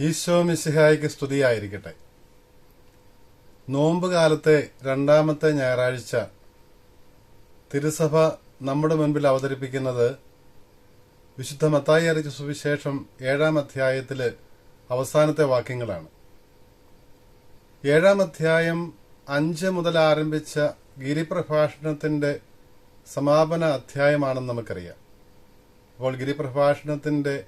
ഈശോ മിസിഹായിക്ക് സ്തുതിയായിരിക്കട്ടെ. നോമ്പ് കാലത്തെ രണ്ടാമത്തെ ഞായറാഴ്ച തിരുസഭ നമ്മുടെ മുൻപിൽ അവതരിപ്പിക്കുന്നത് വിശുദ്ധ മത്തായി അറിയിച്ച സുവിശേഷം ഏഴാം അധ്യായത്തിലെ അവസാനത്തെ വാക്യങ്ങളാണ്. ഏഴാം അധ്യായം അഞ്ച് മുതൽ ആരംഭിച്ച ഗിരിപ്രഭാഷണത്തിന്റെ സമാപന അധ്യായമാണെന്ന് നമുക്കറിയാം. അപ്പോൾ ഗിരിപ്രഭാഷണത്തിന്റെ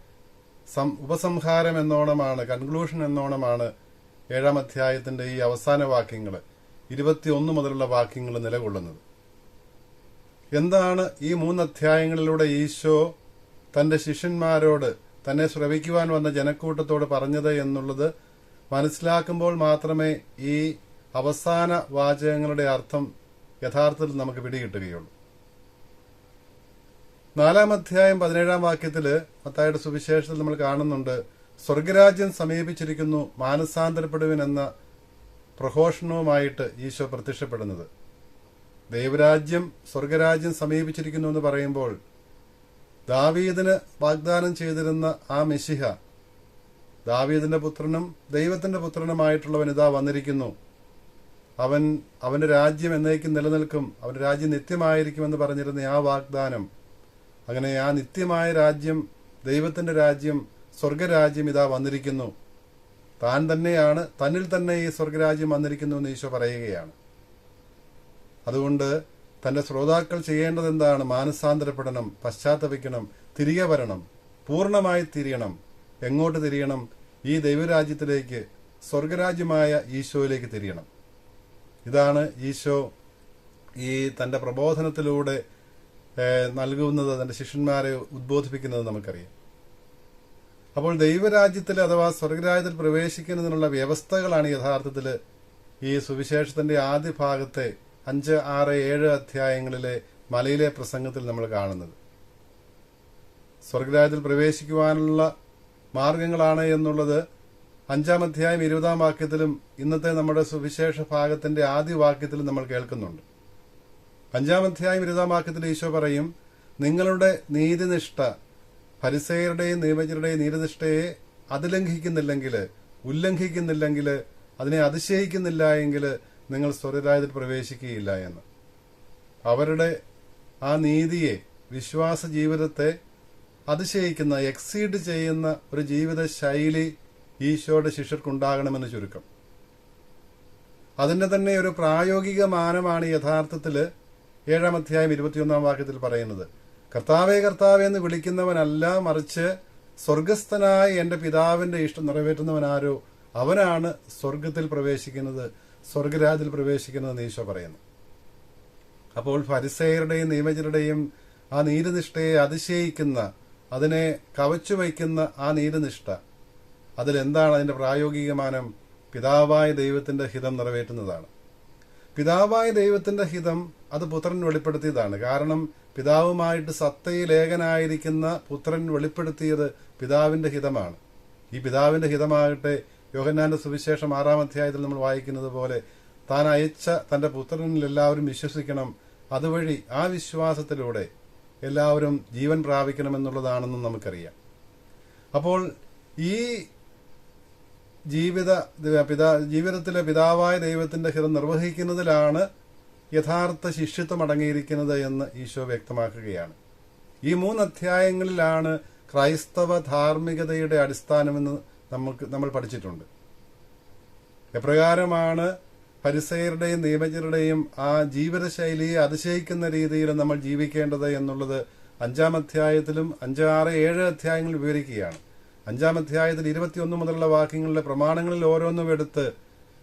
ഉപസംഹാരം എന്നോണമാണ് കൺക്ലൂഷൻ എന്നോണമാണ് ഏഴാം അധ്യായത്തിന്റെ ഈ അവസാന വാക്യങ്ങൾ ഇരുപത്തിയൊന്ന് മുതലുള്ള വാക്യങ്ങൾ നിലകൊള്ളുന്നത്. എന്താണ് ഈ മൂന്ന് അധ്യായങ്ങളിലൂടെ ഈശോ തന്റെ ശിഷ്യന്മാരോട് തന്നെ ശ്രവിക്കുവാൻ വന്ന ജനക്കൂട്ടത്തോട് പറഞ്ഞത് എന്നുള്ളത് മനസ്സിലാക്കുമ്പോൾ മാത്രമേ ഈ അവസാന വാചകങ്ങളുടെ അർത്ഥം യഥാർത്ഥത്തിൽ നമുക്ക് പിടികിട്ടുകയുള്ളൂ. നാലാം അധ്യായം പതിനേഴാം വാക്യത്തിൽ മത്തായുടെ സുവിശേഷത്തിൽ നമ്മൾ കാണുന്നുണ്ട് സ്വർഗരാജ്യം സമീപിച്ചിരിക്കുന്നു മാനസാന്തരപ്പെടുവിൻ എന്ന പ്രഘോഷണവുമായിട്ട് ഈശോ പ്രത്യക്ഷപ്പെടുന്നത്. ദൈവരാജ്യം സ്വർഗരാജ്യം സമീപിച്ചിരിക്കുന്നു എന്ന് പറയുമ്പോൾ ദാവീദിന് വാഗ്ദാനം ചെയ്തിരുന്ന ആ മെഷിഹ ദാവീദിന്റെ പുത്രനും ദൈവത്തിന്റെ പുത്രനുമായിട്ടുള്ളവൻ ഇതാ വന്നിരിക്കുന്നു. അവൻ അവന്റെ രാജ്യം എന്നേക്കും നിലനിൽക്കും അവന്റെ രാജ്യം നിത്യമായിരിക്കുമെന്ന് പറഞ്ഞിരുന്ന ആ വാഗ്ദാനം അങ്ങനെ ആ നിത്യമായ രാജ്യം ദൈവത്തിന്റെ രാജ്യം സ്വർഗരാജ്യം ഇതാ വന്നിരിക്കുന്നു. താൻ തന്നെയാണ് തന്നിൽ തന്നെ ഈ സ്വർഗരാജ്യം വന്നിരിക്കുന്നു എന്ന് ഈശോ പറയുകയാണ്. അതുകൊണ്ട് തന്റെ ശ്രോതാക്കൾ ചെയ്യേണ്ടത് എന്താണ് മാനസാന്തരപ്പെടണം പശ്ചാത്തപിക്കണം തിരികെ വരണം പൂർണമായി തിരിയണം എങ്ങോട്ട് തിരിയണം? ഈ ദൈവരാജ്യത്തിലേക്ക് സ്വർഗരാജ്യമായ ഈശോയിലേക്ക് തിരിയണം. ഇതാണ് ഈശോ ഈ തന്റെ പ്രബോധനത്തിലൂടെ നൽകുന്നത് തന്റെ ശിഷ്യന്മാരെ ഉദ്ബോധിപ്പിക്കുന്നത് നമുക്കറിയാം. അപ്പോൾ ദൈവരാജ്യത്തിൽ അഥവാ സ്വർഗരാജ്യത്തിൽ പ്രവേശിക്കുന്നതിനുള്ള വ്യവസ്ഥകളാണ് യഥാർത്ഥത്തിൽ ഈ സുവിശേഷത്തിന്റെ ആദ്യ ഭാഗത്തെ അഞ്ച് ആറ് ഏഴ് അധ്യായങ്ങളിലെ മലയിലെ പ്രസംഗത്തിൽ നമ്മൾ കാണുന്നത്. സ്വർഗരാജ്യത്തിൽ പ്രവേശിക്കുവാനുള്ള മാർഗങ്ങളാണ് എന്നുള്ളത് അഞ്ചാം അധ്യായം ഇരുപതാം വാക്യത്തിലും ഇന്നത്തെ നമ്മുടെ സുവിശേഷ ഭാഗത്തിന്റെ ആദ്യ വാക്യത്തിലും നമ്മൾ കേൾക്കുന്നുണ്ട്. അഞ്ചാം അധ്യായം ഇരുപതാം വാക്യത്തിൽ ഈശോ പറയും നിങ്ങളുടെ നീതിനിഷ്ഠ പരിസയരുടെയും നിയമജരുടെയും നീതിനിഷ്ഠയെ അതിലംഘിക്കുന്നില്ലെങ്കിൽ ഉല്ലംഘിക്കുന്നില്ലെങ്കിൽ അതിനെ അതിശയിക്കുന്നില്ല എങ്കിൽ നിങ്ങൾ സ്വരരായതിൽ പ്രവേശിക്കുകയില്ല എന്ന്. അവരുടെ ആ നീതിയെ വിശ്വാസ ജീവിതത്തെ അതിശയിക്കുന്ന എക്സീഡ് ചെയ്യുന്ന ഒരു ജീവിത ശൈലി ഈശോയുടെ ശിഷ്യർക്കുണ്ടാകണമെന്ന് ചുരുക്കം. അതിന്റെ തന്നെ ഒരു പ്രായോഗിക മാനമാണ് യഥാർത്ഥത്തിൽ ഏഴാം അധ്യായം ഇരുപത്തിയൊന്നാം വാക്യത്തിൽ പറയുന്നത് കർത്താവേ കർത്താവേ എന്ന് വിളിക്കുന്നവനല്ല മറിച്ച് സ്വർഗസ്ഥനായ എന്റെ പിതാവിന്റെ ഇഷ്ടം നിറവേറ്റുന്നവനാരോ അവനാണ് സ്വർഗത്തിൽ പ്രവേശിക്കുന്നത്. സ്വർഗരാജിൽ പ്രവേശിക്കുന്നത് ഈശോ പറയുന്നു. അപ്പോൾ ഫരിസയരുടെയും നിയമജരുടെയും ആ നീതിനിഷ്ഠയെ അതിശയിക്കുന്ന അതിനെ കവച്ചു വയ്ക്കുന്ന ആ നീതിനിഷ്ഠ അതിലെന്താണ് അതിന്റെ പ്രായോഗികമാനം പിതാവായ ദൈവത്തിന്റെ ഹിതം നിറവേറ്റുന്നതാണ്. പിതാവായ ദൈവത്തിന്റെ ഹിതം അത് പുത്രൻ വെളിപ്പെടുത്തിയതാണ്. കാരണം പിതാവുമായിട്ട് സത്തയിലേകനായിരിക്കുന്ന പുത്രൻ വെളിപ്പെടുത്തിയത് പിതാവിന്റെ ഹിതമാണ്. ഈ പിതാവിന്റെ ഹിതമാകട്ടെ യോഹന്നാന്റെ സുവിശേഷം ആറാം അധ്യായത്തിൽ നമ്മൾ വായിക്കുന്നത് പോലെ താൻ അയച്ച തന്റെ പുത്രനിൽ എല്ലാവരും വിശ്വസിക്കണം. അതുവഴി ആ വിശ്വാസത്തിലൂടെ എല്ലാവരും ജീവൻ പ്രാപിക്കണമെന്നുള്ളതാണെന്നും നമുക്കറിയാം. അപ്പോൾ ഈ ജീവിത പിതാ ജീവിതത്തിലെ പിതാവായ ദൈവത്തിന്റെ ഹിതം നിർവഹിക്കുന്നതിലാണ് യഥാർത്ഥ ശിഷ്യത്വം അടങ്ങിയിരിക്കുന്നത് എന്ന് ഈശോ വ്യക്തമാക്കുകയാണ്. ഈ മൂന്ന് അധ്യായങ്ങളിലാണ് ക്രൈസ്തവ ധാർമ്മികതയുടെ അടിസ്ഥാനമെന്ന് നമുക്ക് നമ്മൾ പഠിച്ചിട്ടുണ്ട്. എപ്രകാരമാണ് പരിസയരുടെയും നിയമജരുടെയും ആ ജീവിതശൈലിയെ അതിശയിക്കുന്ന രീതിയിൽ നമ്മൾ ജീവിക്കേണ്ടത് എന്നുള്ളത് അഞ്ചാം അധ്യായത്തിലും അഞ്ച് അഞ്ചാറ് ഏഴ് അധ്യായങ്ങളിൽ വിവരിക്കുകയാണ്. അഞ്ചാം അധ്യായത്തിൽ ഇരുപത്തിയൊന്ന് മുതലുള്ള വാക്യങ്ങളിലെ പ്രമാണങ്ങളിൽ ഓരോന്നും എടുത്ത്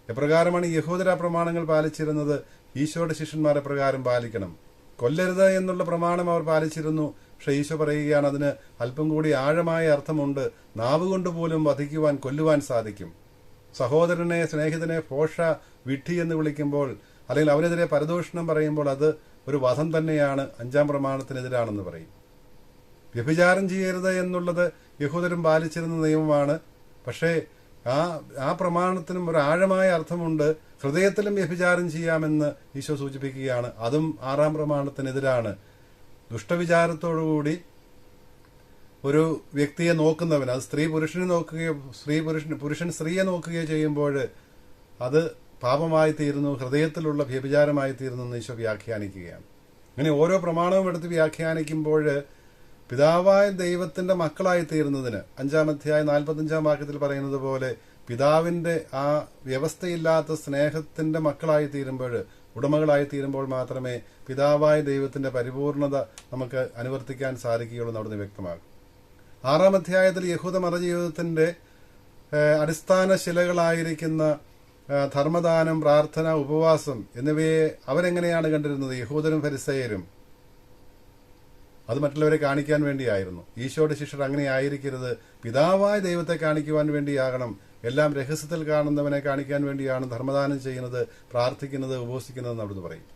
എപ്രകാരമാണ് യഹൂദര പ്രമാണങ്ങൾ പാലിച്ചിരുന്നത്? ഈശോയുടെ ശിഷ്യന്മാരെ പ്രകാരം പാലിക്കണം. കൊല്ലരുത് എന്നുള്ള പ്രമാണം അവർ പാലിച്ചിരുന്നു. പക്ഷെ ഈശോ പറയുകയാണ് അതിന് അല്പം കൂടി ആഴമായ അർത്ഥമുണ്ട്. നാവ് കൊണ്ട് പോലും വധിക്കുവാൻ കൊല്ലുവാൻ സാധിക്കും. സഹോദരനെ സ്നേഹിതനെ പോഷ വിഡ്ഢി എന്ന് വിളിക്കുമ്പോൾ അല്ലെങ്കിൽ അവനെതിരെ പരദൂഷണം പറയുമ്പോൾ അത് ഒരു വധം തന്നെയാണ് അഞ്ചാം പ്രമാണത്തിനെതിരാണെന്ന് പറയും. വ്യഭിചാരം ചെയ്യരുത് എന്നുള്ളത് യഹൂദരും പാലിച്ചിരുന്ന നിയമമാണ്. പക്ഷേ ആ ആ പ്രമാണത്തിനും ഒരു ആഴമായ അർത്ഥമുണ്ട്. ഹൃദയത്തിലും വ്യഭിചാരം ചെയ്യാമെന്ന് ഈശോ സൂചിപ്പിക്കുകയാണ്. അതും ആറാം പ്രമാണത്തിനെതിരാണ്. ദുഷ്ടവിചാരത്തോടുകൂടി ഒരു വ്യക്തിയെ നോക്കുന്നവൻ അത് സ്ത്രീ പുരുഷനെ നോക്കുകയോ സ്ത്രീ പുരുഷൻ പുരുഷൻ സ്ത്രീയെ നോക്കുകയോ ചെയ്യുമ്പോൾ അത് പാപമായി തീരുന്നു ഹൃദയത്തിലുള്ള വ്യഭിചാരമായി തീരുന്നു എന്ന് ഈശോ വ്യാഖ്യാനിക്കുകയാണ്. അങ്ങനെ ഓരോ പ്രമാണവും എടുത്ത് വ്യാഖ്യാനിക്കുമ്പോൾ പിതാവായ ദൈവത്തിന്റെ മക്കളായി തീരുന്നതിന് അഞ്ചാം അധ്യായ നാൽപ്പത്തഞ്ചാം വാക്യത്തിൽ പറയുന്നത് പോലെ പിതാവിന്റെ ആ വ്യവസ്ഥയില്ലാത്ത സ്നേഹത്തിന്റെ മക്കളായി തീരുമ്പോൾ ഉടമകളായി തീരുമ്പോൾ മാത്രമേ പിതാവായ ദൈവത്തിന്റെ പരിപൂർണത നമുക്ക് അനുവർത്തിക്കാൻ സാധിക്കുകയുള്ളൂ എന്ന് അവിടുന്ന് വ്യക്തമാകും. ആറാം അധ്യായത്തിൽ യഹൂദ മതജീവിതത്തിന്റെ അടിസ്ഥാന ശിലകളായിരിക്കുന്ന ധർമ്മദാനം പ്രാർത്ഥന ഉപവാസം എന്നിവയെ അവരെങ്ങനെയാണ് കണ്ടിരുന്നത്? യഹൂദരും ഫരിസയരും. അത് മറ്റുള്ളവരെ കാണിക്കാൻ വേണ്ടിയായിരുന്നു. ഈശോയുടെ ശിഷ്യർ അങ്ങനെ ആയിരിക്കരുത്. പിതാവായ ദൈവത്തെ കാണിക്കുവാൻ വേണ്ടിയാകണം. എല്ലാം രഹസ്യത്തിൽ കാണുന്നവനെ കാണിക്കാൻ വേണ്ടിയാണ് ധർമ്മദാനം ചെയ്യുന്നത് പ്രാർത്ഥിക്കുന്നത് എന്ന് അവിടുന്ന് പറയും.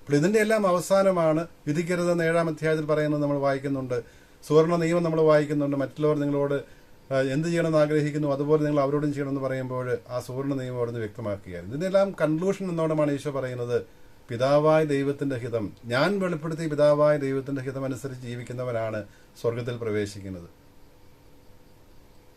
അപ്പോൾ ഇതിന്റെ എല്ലാം അവസാനമാണ് വിധിക്കരുതെന്ന് ഏഴാം അധ്യായത്തിൽ പറയുന്നത് നമ്മൾ വായിക്കുന്നുണ്ട്. സുവർണ നിയമം നമ്മൾ വായിക്കുന്നുണ്ട്. മറ്റുള്ളവർ നിങ്ങളോട് എന്ത് ചെയ്യണമെന്ന് ആഗ്രഹിക്കുന്നു അതുപോലെ നിങ്ങൾ അവരോടും ചെയ്യണമെന്ന് പറയുമ്പോൾ ആ സുവർണ നിയമം അവിടുന്ന് വ്യക്തമാക്കുകയായിരുന്നു. ഇതിനെല്ലാം കൺക്ലൂഷൻ എന്നോടമാണ് ഈശോ പറയുന്നത്. പിതാവായ ദൈവത്തിന്റെ ഹിതം. ഞാൻ വെളിപ്പെടുത്തിയ പിതാവായ ദൈവത്തിന്റെ ഹിതം അനുസരിച്ച് ജീവിക്കുന്നവരാണ് സ്വർഗത്തിൽ പ്രവേശിക്കുന്നത്.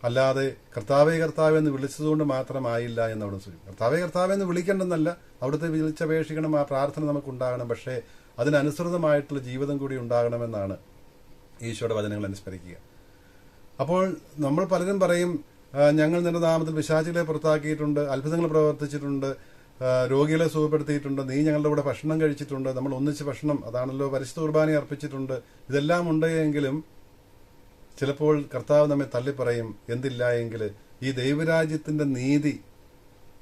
അല്ലാതെ കർത്താവേ കർത്താവേ എന്ന് വിളിച്ചതുകൊണ്ട് മാത്രമായില്ല എന്ന് അവിടെ സൂചിക്കും കർത്താവേ കർത്താവേ എന്ന് വിളിക്കേണ്ടെന്നല്ല അവിടുത്തെ വിളിച്ചപേക്ഷിക്കണം ആ പ്രാർത്ഥന നമുക്ക് ഉണ്ടാകണം പക്ഷേ അതിനനുസൃതമായിട്ടുള്ള ജീവിതം കൂടി ഉണ്ടാകണമെന്നാണ് ഈശോയുടെ വചനങ്ങൾ അനുസ്മരിക്കുക. അപ്പോൾ നമ്മൾ പലരും പറയും ഞങ്ങൾ നിന്റെ നാമത്തിൽ വിശാചികളെ പുറത്താക്കിയിട്ടുണ്ട് അത്ഭുതങ്ങൾ പ്രവർത്തിച്ചിട്ടുണ്ട് രോഗികളെ സുഖപ്പെടുത്തിയിട്ടുണ്ട് നീ ഞങ്ങളുടെ കൂടെ ഭക്ഷണം കഴിച്ചിട്ടുണ്ട് നമ്മൾ ഒന്നിച്ച് ഭക്ഷണം അതാണല്ലോ പരിശുദ്ധ കുർബാന അർപ്പിച്ചിട്ടുണ്ട് ഇതെല്ലാം ഉണ്ട് എങ്കിലും ചിലപ്പോൾ കർത്താവ് നമ്മെ തള്ളിപ്പറയും എന്തില്ല എങ്കിൽ? ഈ ദൈവരാജ്യത്തിന്റെ നീതി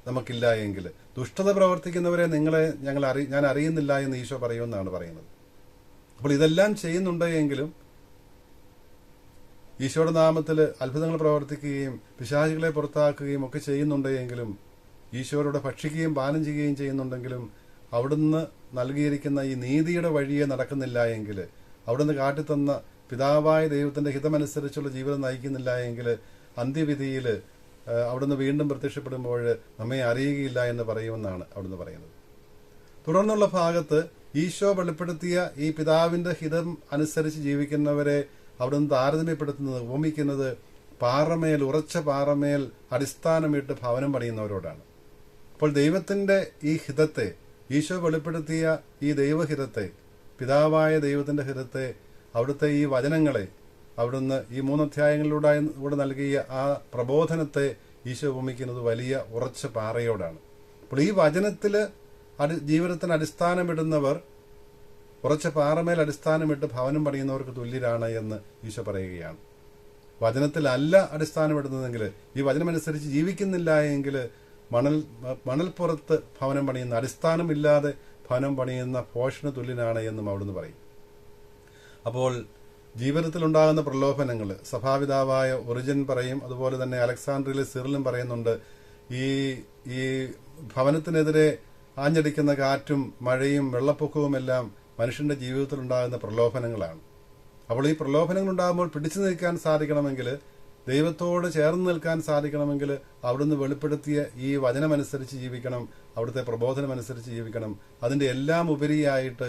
നമുക്കില്ല എങ്കിൽ? ദുഷ്ടത പ്രവർത്തിക്കുന്നവരെ നിങ്ങളെ ഞങ്ങൾ അറി ഞാൻ അറിയുന്നില്ല എന്ന് ഈശോ പറയുമെന്നാണ് പറയുന്നത്. അപ്പോൾ ഇതെല്ലാം ചെയ്യുന്നുണ്ട് എങ്കിലും ഈശോയുടെ നാമത്തിൽ അത്ഭുതങ്ങൾ പ്രവർത്തിക്കുകയും പിശാചികളെ പുറത്താക്കുകയും ഒക്കെ ചെയ്യുന്നുണ്ട് എങ്കിലും ഈശോയോടെ ഭക്ഷിക്കുകയും പാനം ചെയ്യുകയും ചെയ്യുന്നുണ്ടെങ്കിലും അവിടുന്ന് നൽകിയിരിക്കുന്ന ഈ നീതിയുടെ വഴിയെ നടക്കുന്നില്ല എങ്കിൽ അവിടുന്ന് കാട്ടിത്തന്ന പിതാവായ ദൈവത്തിന്റെ ഹിതമനുസരിച്ചുള്ള ജീവിതം നയിക്കുന്നില്ല എങ്കിൽ അന്ത്യവിധിയിൽ അവിടുന്ന് വീണ്ടും പ്രത്യക്ഷപ്പെടുമ്പോൾ നമ്മെ അറിയുകയില്ല എന്ന് പറയുമെന്നാണ് അവിടുന്ന് പറയുന്നത്. തുടർന്നുള്ള ഭാഗത്ത് ഈശോ വെളിപ്പെടുത്തിയ ഈ പിതാവിന്റെ ഹിതം അനുസരിച്ച് ജീവിക്കുന്നവരെ അവിടുന്ന് താരതമ്യപ്പെടുത്തുന്നത് ഉപമിക്കുന്നത് പാറമേൽ ഉറച്ച പാറമേൽ അടിസ്ഥാനമിട്ട് ഭവനം പണിയുന്നവരോടാണ്. അപ്പോൾ ദൈവത്തിന്റെ ഈ ഹിതത്തെ ഈശോ വെളിപ്പെടുത്തിയ ഈ ദൈവഹിതത്തെ പിതാവായ ദൈവത്തിന്റെ ഹിതത്തെ അവിടുത്തെ ഈ വചനങ്ങളെ അവിടുന്ന് ഈ മൂന്നധ്യായങ്ങളിലൂടെ കൂടെ നൽകിയ ആ പ്രബോധനത്തെ ഈശോ ഉപമിക്കുന്നത് വലിയ ഉറച്ച പാറയോടാണ്. അപ്പോൾ ഈ വചനത്തിൽ അടി ജീവിതത്തിന് അടിസ്ഥാനമിടുന്നവർ ഉറച്ച പാറമേൽ അടിസ്ഥാനമിട്ട് ഭവനം പണിയുന്നവർക്ക് തുല്യരാണ് എന്ന് ഈശോ പറയുകയാണ്. വചനത്തിലല്ല അടിസ്ഥാനമിടുന്നതെങ്കിൽ ഈ വചനമനുസരിച്ച് ജീവിക്കുന്നില്ല എങ്കിൽ മണൽ മണൽപ്പുറത്ത് ഭവനം പണിയുന്ന അടിസ്ഥാനമില്ലാതെ ഭവനം പണിയുന്ന പോഷണ തുല്യനാണ് എന്നും അവിടുന്ന് പറയും. അപ്പോൾ ജീവിതത്തിൽ ഉണ്ടാകുന്ന പ്രലോഭനങ്ങൾ സഭാപിതാവായ ഒറിജിൻ പറയും അതുപോലെ തന്നെ അലക്സാണ്ട്രിയിലെ സിറിലും പറയുന്നുണ്ട് ഈ ഈ ഭവനത്തിനെതിരെ ആഞ്ഞടിക്കുന്ന കാറ്റും മഴയും വെള്ളപ്പൊക്കവും എല്ലാം മനുഷ്യന്റെ ജീവിതത്തിൽ ഉണ്ടാകുന്ന പ്രലോഭനങ്ങളാണ്. അപ്പോൾ ഈ പ്രലോഭനങ്ങൾ ഉണ്ടാകുമ്പോൾ പിടിച്ചു നിൽക്കാൻ സാധിക്കണമെങ്കിൽ ദൈവത്തോട് ചേർന്ന് നിൽക്കാൻ സാധിക്കണമെങ്കിൽ അവിടുന്ന് വെളിപ്പെടുത്തിയ ഈ വചനമനുസരിച്ച് ജീവിക്കണം അവിടുത്തെ പ്രബോധനമനുസരിച്ച് ജീവിക്കണം. അതിന്റെ എല്ലാം ഉപരിയായിട്ട്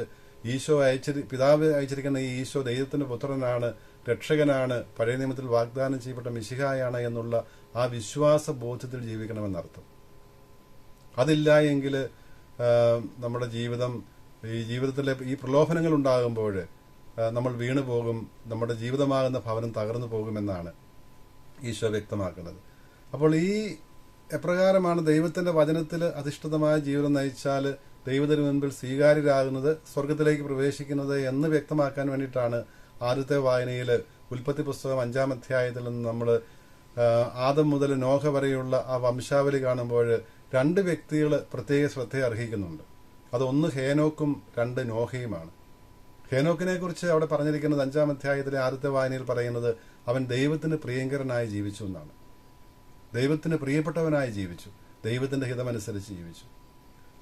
ഈശോ അയച്ചിരി പിതാവ് അയച്ചിരിക്കുന്ന ഈ ഈശോ ദൈവത്തിന്റെ പുത്രനാണ് രക്ഷകനാണ് പഴയ നിയമത്തിൽ വാഗ്ദാനം ചെയ്യപ്പെട്ട മിശിഹായാണ് എന്നുള്ള ആ വിശ്വാസ ബോധ്യത്തിൽ ജീവിക്കണമെന്നർത്ഥം അതില്ല എങ്കിൽ നമ്മുടെ ജീവിതം ഈ ജീവിതത്തിലെ ഈ പ്രലോഭനങ്ങൾ ഉണ്ടാകുമ്പോൾ നമ്മൾ വീണു പോകും നമ്മുടെ ജീവിതമാകുന്ന ഭവനം തകർന്നു പോകുമെന്നാണ്. ഈശോ വ്യക്തമാക്കുന്നത്. അപ്പോൾ ഈ എപ്രകാരമാണ് ദൈവത്തിന്റെ വചനത്തിൽ അധിഷ്ഠിതമായ ജീവിതം നയിച്ചാൽ ദൈവത്തിന് മുൻപിൽ സ്വീകാര്യരാകുന്നത് സ്വർഗത്തിലേക്ക് പ്രവേശിക്കുന്നത് എന്ന് വ്യക്തമാക്കാൻ വേണ്ടിയിട്ടാണ് ആദ്യത്തെ വായനയിൽ ഉൽപ്പത്തി പുസ്തകം അഞ്ചാം അധ്യായത്തിൽ നിന്ന് നമ്മൾ ആദം മുതൽ നോഹ വരെയുള്ള ആ വംശാവലി കാണുമ്പോൾ രണ്ട് വ്യക്തികൾ പ്രത്യേക ശ്രദ്ധ അർഹിക്കുന്നുണ്ട് അത് ഒന്ന് ഹേനോക്കും രണ്ട് നോഹയുമാണ്. ഹേനോക്കിനെ കുറിച്ച് അവിടെ പറഞ്ഞിരിക്കുന്നത് അഞ്ചാം അധ്യായത്തിലെ ആദ്യത്തെ വായനയിൽ പറയുന്നത് അവൻ ദൈവത്തിന് പ്രിയങ്കരനായി ജീവിച്ചു എന്നാണ്. ദൈവത്തിന് പ്രിയപ്പെട്ടവനായി ജീവിച്ചു. ദൈവത്തിന്റെ ഹിതമനുസരിച്ച് ജീവിച്ചു.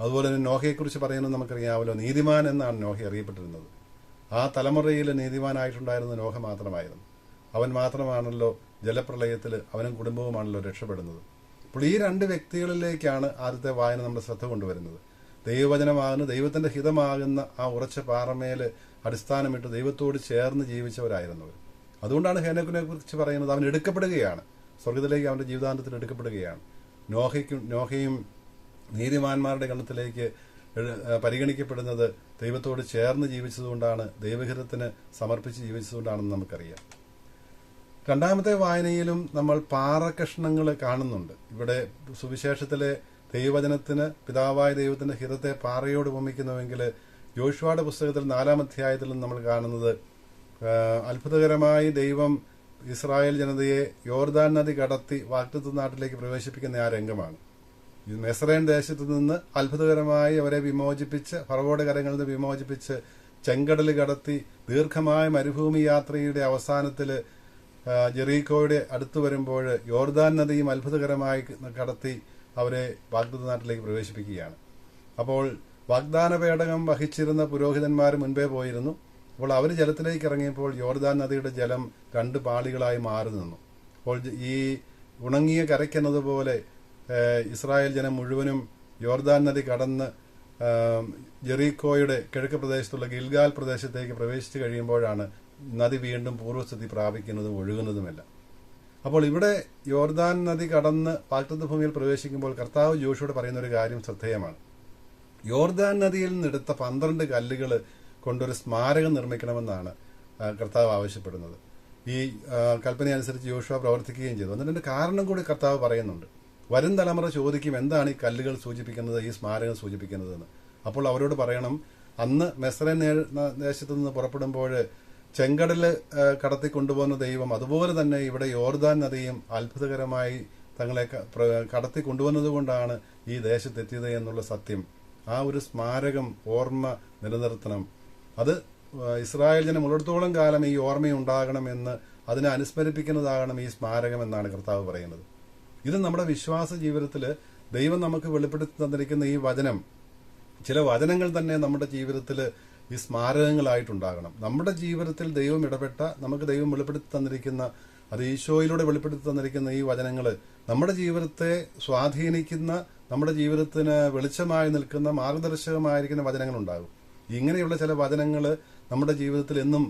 അതുപോലെ തന്നെ നോഹയെക്കുറിച്ച് പറയുന്നത് നമുക്കറിയാമല്ലോ. നീതിമാൻ എന്നാണ് നോഹ അറിയപ്പെട്ടിരുന്നത്. ആ തലമുറയിൽ നീതിമാനായിട്ടുണ്ടായിരുന്ന നോഹ മാത്രമായിരുന്നു. അവൻ മാത്രമാണല്ലോ ജലപ്രളയത്തിൽ അവനും കുടുംബവുമാണല്ലോ രക്ഷപ്പെടുന്നത്. അപ്പോൾ ഈ രണ്ട് വ്യക്തികളിലേക്കാണ് ആദ്യത്തെ വായന നമ്മുടെ ശ്രദ്ധ കൊണ്ടുവരുന്നത്. ദൈവവചനമാകുന്ന ദൈവത്തിന്റെ ഹിതമാകുന്ന ആ ഉറച്ച പാറമേൽ അടിസ്ഥാനമിട്ട് ദൈവത്തോട് ചേർന്ന് ജീവിച്ചവരായിരുന്നവർ അതുകൊണ്ടാണ് ഹേനോക്കിനെ കുറിച്ച് പറയുന്നത് അവൻ എടുക്കപ്പെടുകയാണ്. സ്വർഗത്തിലേക്ക് അവന്റെ ജീവിതാന്തത്തിൽ എടുക്കപ്പെടുകയാണ്. നോഹയ്ക്കും നോഹയും നീതിമാന്മാരുടെ ഗണത്തിലേക്ക് പരിഗണിക്കപ്പെടുന്നത് ദൈവത്തോട് ചേർന്ന് ജീവിച്ചതുകൊണ്ടാണ് ദൈവഹിതത്തിന് സമർപ്പിച്ച് ജീവിച്ചതുകൊണ്ടാണെന്ന് നമുക്കറിയാം. രണ്ടാമത്തെ വായനയിലും നമ്മൾ പാറകഷ്ണങ്ങൾ കാണുന്നുണ്ട്. ഇവിടെ സുവിശേഷത്തിലെ ദൈവവചനത്തിന് പിതാവായ ദൈവത്തിന്റെ ഹിതത്തെ പാറയോട് ഉപമിക്കുന്നുവെങ്കിൽ ജോഷുവയുടെ പുസ്തകത്തിൽ നാലാം അധ്യായത്തിൽ നമ്മൾ കാണുന്നത് അത്ഭുതകരമായി ദൈവം ഇസ്രായേൽ ജനതയെ യോർദാൻ നദി കടത്തി വാക്തത്വ നാട്ടിലേക്ക് പ്രവേശിപ്പിക്കുന്ന ആ രംഗമാണ്. മെസറേൻ ദേശത്ത് നിന്ന് അത്ഭുതകരമായി അവരെ വിമോചിപ്പിച്ച് ഫറവോടെ കരങ്ങളിൽ നിന്ന് വിമോചിപ്പിച്ച് ചെങ്കടൽ കടത്തി ദീർഘമായ മരുഭൂമി യാത്രയുടെ അവസാനത്തിൽ ജെറീക്കോയുടെ അടുത്ത് വരുമ്പോൾ യോർദാൻ നദിയും അത്ഭുതകരമായി കടത്തി അവരെ വാഗ്ദത്ത നാട്ടിലേക്ക് പ്രവേശിപ്പിക്കുകയാണ്. അപ്പോൾ വാഗ്ദാന പേടകം വഹിച്ചിരുന്ന പുരോഹിതന്മാർ മുൻപേ പോയിരുന്നു. അപ്പോൾ അവർ ജലത്തിലേക്ക് ഇറങ്ങിയപ്പോൾ യോർദാൻ നദിയുടെ ജലം രണ്ട് പാളികളായി മാറി നിന്നു. അപ്പോൾ ഈ ഉണങ്ങിയ കരയ്ക്കെന്നതുപോലെ ഇസ്രായേൽ ജനം മുഴുവനും യോർദാൻ നദി കടന്ന് ജെറീക്കോയുടെ കിഴക്ക് പ്രദേശത്തുള്ള ഗിൽഗാൽ പ്രദേശത്തേക്ക് പ്രവേശിച്ചു കഴിയുമ്പോഴാണ് നദി വീണ്ടും പൂർവസ്ഥിതി പ്രാപിക്കുന്നതും ഒഴുകുന്നതുമെല്ലാം. അപ്പോൾ ഇവിടെ യോർദാൻ നദി കടന്ന് പാക്തത്വ ഭൂമിയിൽ പ്രവേശിക്കുമ്പോൾ കർത്താവ് ജോഷിയോട് പറയുന്ന ഒരു കാര്യം ശ്രദ്ധേയമാണ്. യോർദാൻ നദിയിൽ നിന്നെടുത്ത പന്ത്രണ്ട് കല്ലുകൾ കൊണ്ടൊരു സ്മാരകം നിർമ്മിക്കണമെന്നാണ് കർത്താവ് ആവശ്യപ്പെടുന്നത്. ഈ കൽപ്പന അനുസരിച്ച് യോഷുവ പ്രവർത്തിക്കുകയും ചെയ്തു. എന്നിട്ട് കാരണം കൂടി കർത്താവ് പറയുന്നുണ്ട്. വരും തലമുറ ചോദിക്കും എന്താണ് ഈ കല്ലുകൾ സൂചിപ്പിക്കുന്നത് ഈ സ്മാരകം സൂചിപ്പിക്കുന്നതെന്ന്. അപ്പോൾ അവരോട് പറയണം അന്ന് മെസ്രൻ ദേശത്തു നിന്ന് പുറപ്പെടുമ്പോൾ ചെങ്കടൽ കടത്തി കൊണ്ടുപോകുന്ന ദൈവം അതുപോലെ തന്നെ ഇവിടെ യോർദാൻ നദിയും അത്ഭുതകരമായി തങ്ങളെ കടത്തി കൊണ്ടുവന്നതുകൊണ്ടാണ് ഈ ദേശത്തെത്തിയത് എന്നുള്ള സത്യം ആ ഒരു സ്മാരകം ഓർമ്മ നിലനിർത്തണം. അത് ഇസ്രായേൽ ജനം ഉള്ളിടത്തോളം കാലം ഈ ഓർമ്മയുണ്ടാകണമെന്ന് അതിനെ അനുസ്മരിപ്പിക്കുന്നതാകണം ഈ സ്മാരകം എന്നാണ് കർത്താവ് പറയുന്നത്. ഇത് നമ്മുടെ വിശ്വാസ ജീവിതത്തിൽ ദൈവം നമുക്ക് വെളിപ്പെടുത്തി തന്നിരിക്കുന്ന ഈ വചനം ചില വചനങ്ങൾ തന്നെ നമ്മുടെ ജീവിതത്തിൽ ഈ സ്മാരകങ്ങളായിട്ടുണ്ടാകണം. നമ്മുടെ ജീവിതത്തിൽ ദൈവം ഇടപെട്ട നമുക്ക് ദൈവം വെളിപ്പെടുത്തി തന്നിരിക്കുന്ന അത് ഈശോയിലൂടെ വെളിപ്പെടുത്തി തന്നിരിക്കുന്ന ഈ വചനങ്ങൾ നമ്മുടെ ജീവിതത്തെ സ്വാധീനിക്കുന്ന നമ്മുടെ ജീവിതത്തിന് വെളിച്ചമായി നിൽക്കുന്ന മാർഗദർശകമായിരിക്കുന്ന വചനങ്ങളുണ്ടാകും. ഇങ്ങനെയുള്ള ചില വചനങ്ങൾ നമ്മുടെ ജീവിതത്തിൽ എന്നും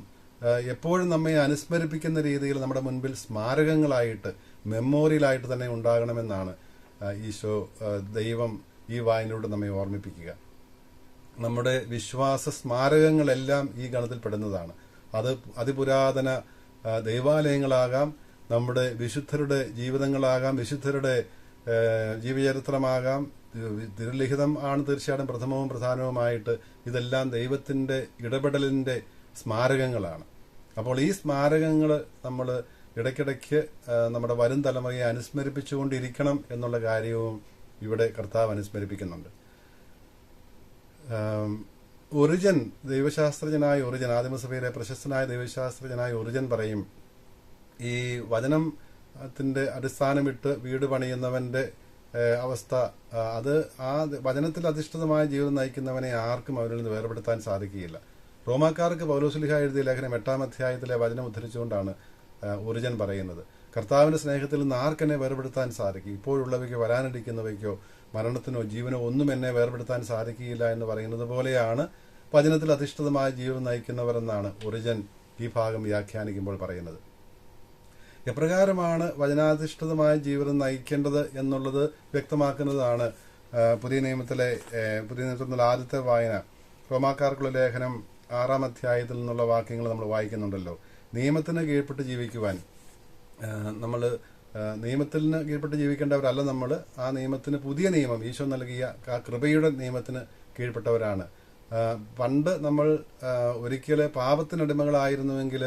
എപ്പോഴും നമ്മെ അനുസ്മരിപ്പിക്കുന്ന രീതിയിൽ നമ്മുടെ മുൻപിൽ സ്മാരകങ്ങളായിട്ട് മെമ്മോറിയലായിട്ട് തന്നെ ഉണ്ടാകണമെന്നാണ് ഈശോ ദൈവം ഈ വായനയിലൂടെ നമ്മെ ഓർമ്മിപ്പിക്കുക. നമ്മുടെ വിശ്വാസ സ്മാരകങ്ങളെല്ലാം ഈ ഗണത്തിൽ പെടുന്നതാണ്. അത് അതിപുരാതന ദൈവാലയങ്ങളാകാം നമ്മുടെ വിശുദ്ധരുടെ ജീവിതങ്ങളാകാം വിശുദ്ധരുടെ ജീവചരിത്രമാകാം. തിരുലിഖിതം ആണ് തീർച്ചയായിട്ടും പ്രഥമവും പ്രധാനവുമായിട്ട്. ഇതെല്ലാം ദൈവത്തിന്റെ ഇടപെടലിന്റെ സ്മാരകങ്ങളാണ്. അപ്പോൾ ഈ സ്മാരകങ്ങൾ നമ്മൾ ഇടയ്ക്കിടയ്ക്ക് നമ്മുടെ വരും തലമുറയെ അനുസ്മരിപ്പിച്ചുകൊണ്ടിരിക്കണം എന്നുള്ള കാര്യവും ഇവിടെ കർത്താവ് അനുസ്മരിപ്പിക്കുന്നുണ്ട്. ഒറിജൻ ദൈവശാസ്ത്രജ്ഞനായ ഒറിജൻ ആദിമസഭയിലെ പ്രശസ്തനായ ദൈവശാസ്ത്രജ്ഞനായ ഒറിജൻ പറയും ഈ വചനത്തിന്റെ അടിസ്ഥാനമിട്ട് വീട് പണിയുന്നവന്റെ അവസ്ഥ അത് ആ വചനത്തിൽ അധിഷ്ഠിതമായ ജീവിതം നയിക്കുന്നവനെ ആർക്കും അവരിൽ നിന്ന് വേർപെടുത്താൻ സാധിക്കുകയില്ല. റോമാക്കാർക്ക് പൗലോസുലിഹ എഴുതിയ ലേഖനം എട്ടാം അധ്യായത്തിലെ വചനം ഉദ്ധരിച്ചുകൊണ്ടാണ് ഒറിജൻ പറയുന്നത്. കർത്താവിന്റെ സ്നേഹത്തിൽ നിന്ന് ആർക്കെന്നെ വേർപെടുത്താൻ സാധിക്കും? ഇപ്പോഴുള്ളവയ്ക്കോ വരാനിരിക്കുന്നവയ്ക്കോ മരണത്തിനോ ജീവനോ ഒന്നും എന്നെ വേർപെടുത്താൻ സാധിക്കുകയില്ല എന്ന് പറയുന്നത് പോലെയാണ് വചനത്തിൽ അധിഷ്ഠിതമായ ജീവിതം നയിക്കുന്നവരെന്നാണ് ഒറിജൻ ഈ ഭാഗം വ്യാഖ്യാനിക്കുമ്പോൾ പറയുന്നത്. എപ്രകാരമാണ് വചനാധിഷ്ഠിതമായ ജീവിതം നയിക്കേണ്ടത് എന്നുള്ളത് വ്യക്തമാക്കുന്നതാണ് പുതിയ നിയമത്തിലെ പുതിയ നിയമത്തിലുള്ള ആദ്യത്തെ വായന. റോമാക്കാർക്കുള്ള ലേഖനം ആറാം അധ്യായത്തിൽ നിന്നുള്ള വാക്യങ്ങൾ നമ്മൾ വായിക്കുന്നുണ്ടല്ലോ. നിയമത്തിന് കീഴ്പ്പെട്ട് ജീവിക്കുവാൻ നമ്മൾ നിയമത്തിന് കീഴ്പ്പെട്ട് ജീവിക്കേണ്ടവരല്ല നമ്മൾ ആ നിയമത്തിന് പുതിയ നിയമം ഈശോ നൽകിയ ആ കൃപയുടെ നിയമത്തിന് കീഴ്പ്പെട്ടവരാണ്. പണ്ട് നമ്മൾ ഒരിക്കൽ പാപത്തിനടിമകളായിരുന്നുവെങ്കിൽ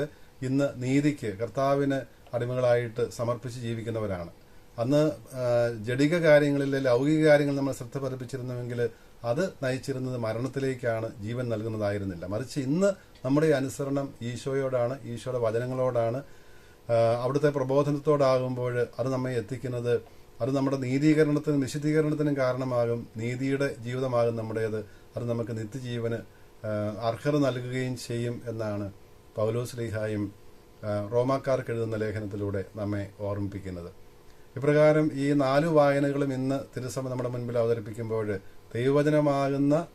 ഇന്ന് നീതിക്ക് കർത്താവിന് അടിമകളായിട്ട് സമർപ്പിച്ച് ജീവിക്കുന്നവരാണ്. അന്ന് ജഡിക കാര്യങ്ങളിൽ ലൗകിക കാര്യങ്ങൾ നമ്മൾ ശ്രദ്ധ പതിപ്പിച്ചിരുന്നുവെങ്കിൽ അത് നയിച്ചിരുന്നത് മരണത്തിലേക്കാണ് ജീവൻ നൽകുന്നതായിരുന്നില്ല. മറിച്ച് ഇന്ന് നമ്മുടെ അനുസരണം ഈശോയോടാണ് ഈശോയുടെ വചനങ്ങളോടാണ് അവിടുത്തെ പ്രബോധനത്തോടാകുമ്പോൾ അത് നമ്മെ എത്തിക്കുന്നത് അത് നമ്മുടെ നീതീകരണത്തിനും നിശുദ്ധീകരണത്തിനും കാരണമാകും നീതിയുടെ ജീവിതമാകും നമ്മുടേത് അത് നമുക്ക് നിത്യജീവന് അർഹത നൽകുകയും ചെയ്യും എന്നാണ് പൗലോസ് ലീഹായും റോമാക്കാർക്ക് എഴുതുന്ന ലേഖനത്തിലൂടെ നമ്മെ ഓർമ്മിപ്പിക്കുന്നത്. ഇപ്രകാരം ഈ നാല് വായനകളും ഇന്ന് തിരുസഭ നമ്മുടെ മുൻപിൽ അവതരിപ്പിക്കുമ്പോൾ ദൈവവചനമാകുന്ന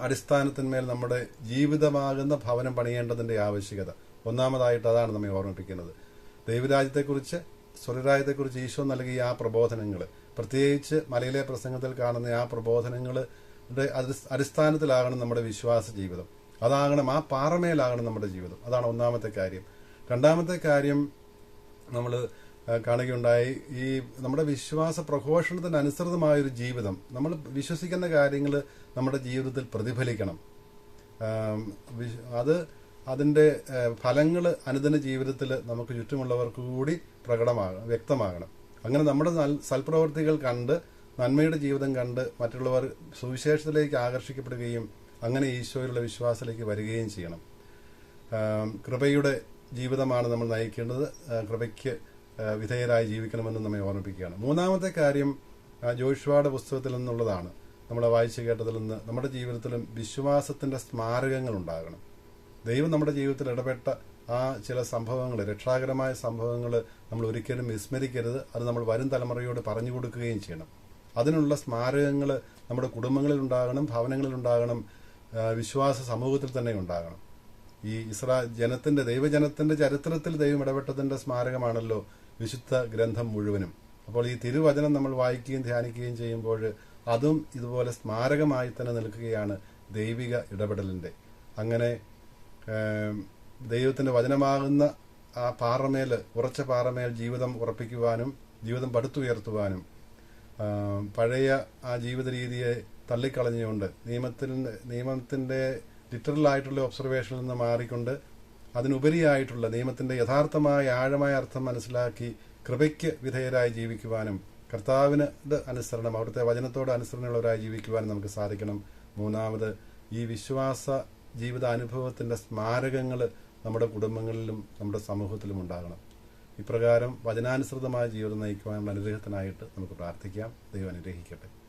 അടിസ്ഥാനത്തിന്മേൽ നമ്മുടെ ജീവിതമാകുന്ന ഭവനം പണിയേണ്ടതിന്റെ ആവശ്യകത. ഒന്നാമതായിട്ട് അതാണ് നമ്മെ ഓർമ്മിപ്പിക്കുന്നത്. ദൈവരാജ്യത്തെക്കുറിച്ച് സ്വർഗരാജ്യത്തെക്കുറിച്ച് ഈശോ നൽകിയ ആ പ്രബോധനങ്ങൾ പ്രത്യേകിച്ച് മലയിലെ പ്രസംഗത്തിൽ കാണുന്ന ആ പ്രബോധനങ്ങളുടെ അടിസ്- അടിസ്ഥാനത്തിലാകണം നമ്മുടെ വിശ്വാസ ജീവിതം. അതാകണം ആ പാറമേലാകണം നമ്മുടെ ജീവിതം. അതാണ് ഒന്നാമത്തെ കാര്യം. രണ്ടാമത്തെ കാര്യം നമ്മൾ കാണുകയുണ്ടായി ഈ നമ്മുടെ വിശ്വാസ പ്രഘോഷണത്തിന് അനുസൃതമായ ഒരു ജീവിതം. നമ്മൾ വിശ്വസിക്കുന്ന കാര്യങ്ങൾ നമ്മുടെ ജീവിതത്തിൽ പ്രതിഫലിക്കണം. അത് അതിന്റെ ഫലങ്ങൾ അനുദിന ജീവിതത്തിൽ നമുക്ക് ചുറ്റുമുള്ളവർക്ക് കൂടി പ്രകടമാകണം വ്യക്തമാകണം. അങ്ങനെ നമ്മുടെ സൽപ്രവർത്തികൾ കണ്ട് നന്മയുടെ ജീവിതം കണ്ട് മറ്റുള്ളവർ സുവിശേഷത്തിലേക്ക് ആകർഷിക്കപ്പെടുകയും അങ്ങനെ ഈശോയിലുള്ള വിശ്വാസത്തിലേക്ക് വരികയും ചെയ്യണം. കൃപയുടെ ജീവിതമാണ് നമ്മൾ നയിക്കേണ്ടത്. കൃപയ്ക്ക് വിധേയരായി ജീവിക്കണമെന്ന് നമ്മെ ഓർമ്മിപ്പിക്കുകയാണ്. മൂന്നാമത്തെ കാര്യം ജോഷുവാട പുസ്തകത്തിൽ നിന്നുള്ളതാണ്. നമ്മളെ വായിച്ചു കേട്ടതിൽ നിന്ന് നമ്മുടെ ജീവിതത്തിലും വിശ്വാസത്തിന്റെ സ്മാരകങ്ങൾ ഉണ്ടാകണം. ദൈവം നമ്മുടെ ജീവിതത്തിൽ ഇടപെട്ട ആ ചില സംഭവങ്ങൾ രക്ഷാകരമായ സംഭവങ്ങൾ നമ്മൾ ഒരിക്കലും വിസ്മരിക്കരുത്. അത് നമ്മൾ വരും തലമുറയോട് പറഞ്ഞു കൊടുക്കുകയും ചെയ്യണം. അതിനുള്ള സ്മാരകങ്ങൾ നമ്മുടെ കുടുംബങ്ങളിൽ ഉണ്ടാകണം ഭവനങ്ങളിൽ ഉണ്ടാകണം വിശ്വാസ സമൂഹത്തിൽ തന്നെ ഉണ്ടാകണം. ഈ ഇസ്രാ ജനത്തിന്റെ ദൈവജനത്തിന്റെ ചരിത്രത്തിൽ ദൈവം ഇടപെട്ടതിന്റെ സ്മാരകമാണല്ലോ വിശുദ്ധ ഗ്രന്ഥം മുഴുവനും. അപ്പോൾ ഈ തിരുവചനം നമ്മൾ വായിക്കുകയും ധ്യാനിക്കുകയും ചെയ്യുമ്പോൾ അതും ഇതുപോലെ സ്മാരകമായി തന്നെ നിൽക്കുകയാണ് ദൈവിക ഇടപെടലിന്റെ. അങ്ങനെ ദൈവത്തിന്റെ വചനമാകുന്ന ആ പാറമേൽ ഉറച്ച പാറമേൽ ജീവിതം ഉറപ്പിക്കുവാനും ജീവിതം പടുത്തുയർത്തുവാനും പഴയ ആ ജീവിത രീതിയെ തള്ളിക്കളഞ്ഞുകൊണ്ട് നിയമത്തിന്റെ നിയമത്തിന്റെ ലിറ്ററലായിട്ടുള്ള ഒബ്സർവേഷനിൽ നിന്ന് മാറിക്കൊണ്ട് അതിനുപരിയായിട്ടുള്ള നിയമത്തിന്റെ യഥാർത്ഥമായ ആഴമായ അർത്ഥം മനസ്സിലാക്കി കൃപയ്ക്ക് വിധേയരായി ജീവിക്കുവാനും കർത്താവിന് അനുസരണം അവിടുത്തെ വചനത്തോട് അനുസരണമുള്ളവരായി ജീവിക്കുവാനും നമുക്ക് സാധിക്കണം. മൂന്നാമത് ഈ വിശ്വാസ ജീവിത അനുഭവത്തിന്റെ സ്മാരകങ്ങൾ നമ്മുടെ കുടുംബങ്ങളിലും നമ്മുടെ സമൂഹത്തിലും ഉണ്ടാകണം. ഇപ്രകാരം വചനാനുസൃതമായ ജീവിതം നയിക്കുവാനുള്ള അനുഗ്രഹത്തിനായിട്ട് നമുക്ക് പ്രാർത്ഥിക്കാം. ദൈവം അനുഗ്രഹിക്കട്ടെ.